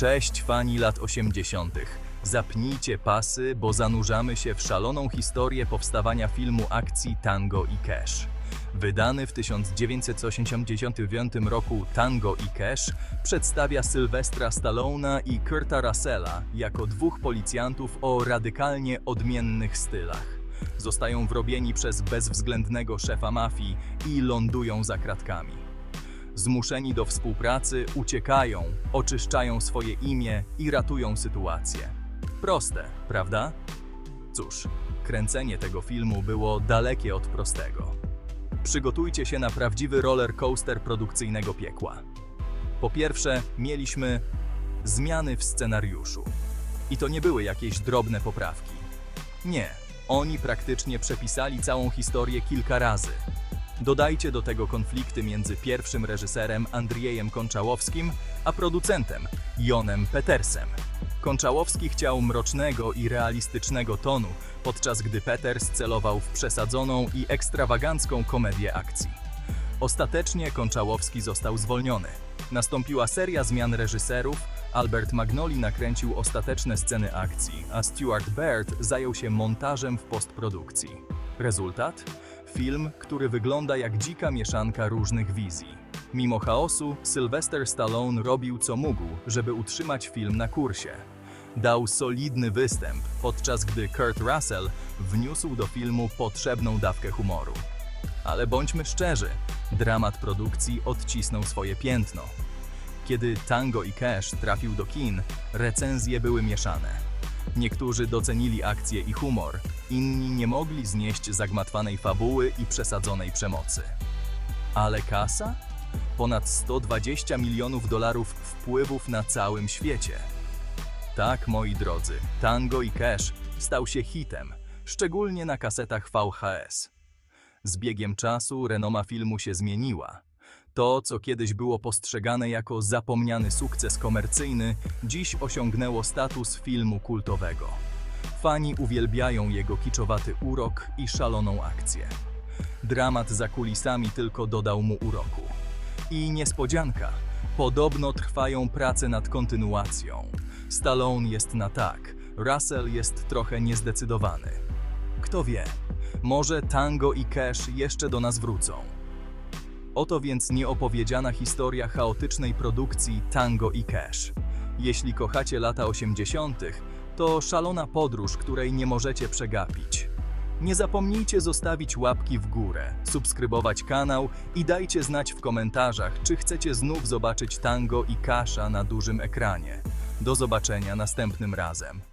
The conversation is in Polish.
Cześć fani lat 80. Zapnijcie pasy, bo zanurzamy się w szaloną historię powstawania filmu akcji Tango i Cash. Wydany w 1989 roku Tango i Cash przedstawia Sylwestra Stallona i Kurta Russella jako dwóch policjantów o radykalnie odmiennych stylach. Zostają wrobieni przez bezwzględnego szefa mafii i lądują za kratkami. Zmuszeni do współpracy, uciekają, oczyszczają swoje imię i ratują sytuację. Proste, prawda? Cóż, kręcenie tego filmu było dalekie od prostego. Przygotujcie się na prawdziwy roller coaster produkcyjnego piekła. Po pierwsze, mieliśmy zmiany w scenariuszu. I to nie były jakieś drobne poprawki. Nie, oni praktycznie przepisali całą historię kilka razy. Dodajcie do tego konflikty między pierwszym reżyserem Andriejem Konczałowskim, a producentem Jonem Petersem. Konczałowski chciał mrocznego i realistycznego tonu, podczas gdy Peters celował w przesadzoną i ekstrawagancką komedię akcji. Ostatecznie Konczałowski został zwolniony. Nastąpiła seria zmian reżyserów, Albert Magnoli nakręcił ostateczne sceny akcji, a Stuart Baird zajął się montażem w postprodukcji. Rezultat? Film, który wygląda jak dzika mieszanka różnych wizji. Mimo chaosu, Sylvester Stallone robił co mógł, żeby utrzymać film na kursie. Dał solidny występ, podczas gdy Kurt Russell wniósł do filmu potrzebną dawkę humoru. Ale bądźmy szczerzy, dramat produkcji odcisnął swoje piętno. Kiedy Tango i Cash trafił do kin, recenzje były mieszane. Niektórzy docenili akcję i humor, inni nie mogli znieść zagmatwanej fabuły i przesadzonej przemocy. Ale kasa? Ponad 120 milionów dolarów wpływów na całym świecie. Tak, moi drodzy, Tango i Cash stał się hitem, szczególnie na kasetach VHS. Z biegiem czasu renoma filmu się zmieniła. To, co kiedyś było postrzegane jako zapomniany sukces komercyjny, dziś osiągnęło status filmu kultowego. Fani uwielbiają jego kiczowaty urok i szaloną akcję. Dramat za kulisami tylko dodał mu uroku. I niespodzianka, podobno trwają prace nad kontynuacją. Stallone jest na tak, Russell jest trochę niezdecydowany. Kto wie, może Tango i Cash jeszcze do nas wrócą. Oto więc nieopowiedziana historia chaotycznej produkcji Tango i Cash. Jeśli kochacie lata 80., to szalona podróż, której nie możecie przegapić. Nie zapomnijcie zostawić łapki w górę, subskrybować kanał i dajcie znać w komentarzach, czy chcecie znów zobaczyć Tango i Kasza na dużym ekranie. Do zobaczenia następnym razem.